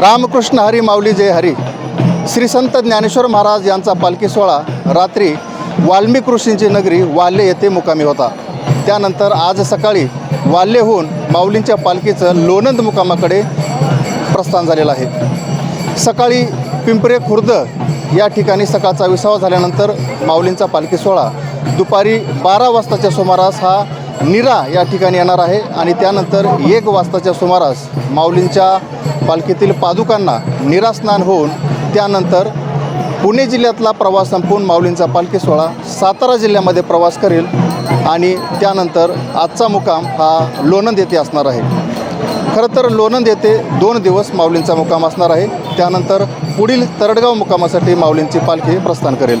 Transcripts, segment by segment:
रामकृष्ण हरी माऊली जय हरी. श्री संत ज्ञानेश्वर महाराज यांचा पालखी सोहळा रात्री वाल्मिक ऋषींची नगरी वाल्हे येथे मुकामी होता. त्यानंतर आज सकाळी वाल्हेहून माऊलींच्या पालखीचं लोणंद मुकामाकडे प्रस्थान झालेलं आहे. सकाळी पिंपरे खुर्द या ठिकाणी सकाळचा विसावा झाल्यानंतर माऊलींचा पालखी सोहळा दुपारी बारा वाजताच्या सुमारास हा निरा या ठिकाणी येणार आहे आणि त्यानंतर एक वाजताच्या सुमारास माऊलींच्या पालखीतील पादुकांना निरा स्नान होऊन त्यानंतर पुणे जिल्ह्यातला प्रवास संपवून माऊलींचा पालखी सोहळा सातारा जिल्ह्यामध्ये प्रवास करेल आणि त्यानंतर आजचा मुकाम हा लोणंद येथे असणार आहे. खरं तर लोणंद येथे दोन दिवस माऊलींचा मुकाम असणार आहे. त्यानंतर पुढील तरडगाव मुकामासाठी माऊलींची पालखी प्रस्थान करेल.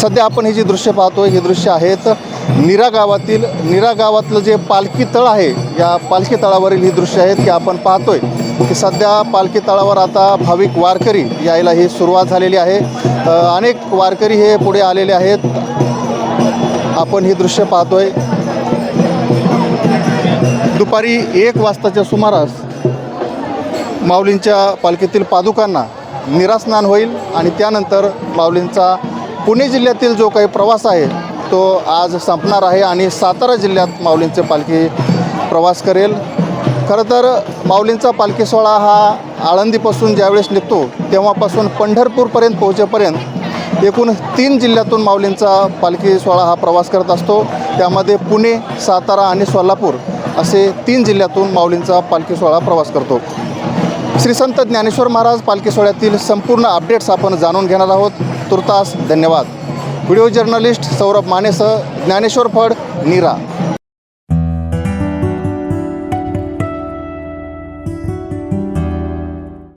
सध्या आपण ही जी दृश्य पाहतोय ही दृश्य आहेत निरा गावातील निरा गावातलं जे पालखी तळ आहे या पालखी तळावरील ही दृश्य आहेत की आपण पाहतोय. की सध्या पालखी तळावर आता भाविक वारकरी यायला ही सुरुवात झालेली आहे. अनेक वारकरी हे पुढे आलेले आहेत. आपण ही दृश्य पाहतोय. दुपारी एक वाजताच्या सुमारास माऊलींच्या पालखीतील पादुकांना निरास्नान होईल आणि त्यानंतर माऊलींचा पुणे जिल्ह्यातील जो काही प्रवास आहे तो आज संपणार आहे आणि सातारा जिल्ह्यात माऊलींचे पालखी प्रवास करेल. खरं तर माऊलींचा पालखी सोहळा हा आळंदीपासून ज्यावेळेस निघतो तेव्हापासून पंढरपूरपर्यंत पोहोचेपर्यंत एकूण तीन जिल्ह्यातून माऊलींचा पालखी सोहळा हा प्रवास करत असतो. त्यामध्ये पुणे सातारा आणि सोलापूर असे तीन जिल्ह्यातून माऊलींचा पालखी सोहळा प्रवास करतो. श्री संत ज्ञानेश्वर महाराज पालखी सोहळ्यातील संपूर्ण अपडेट्स आपण जाणून घेणार आहोत. तुर्तास धन्यवाद. व्हिडिओ जर्नलिस्ट सौरभ मानेसह ज्ञानेश्वर फड नीरा.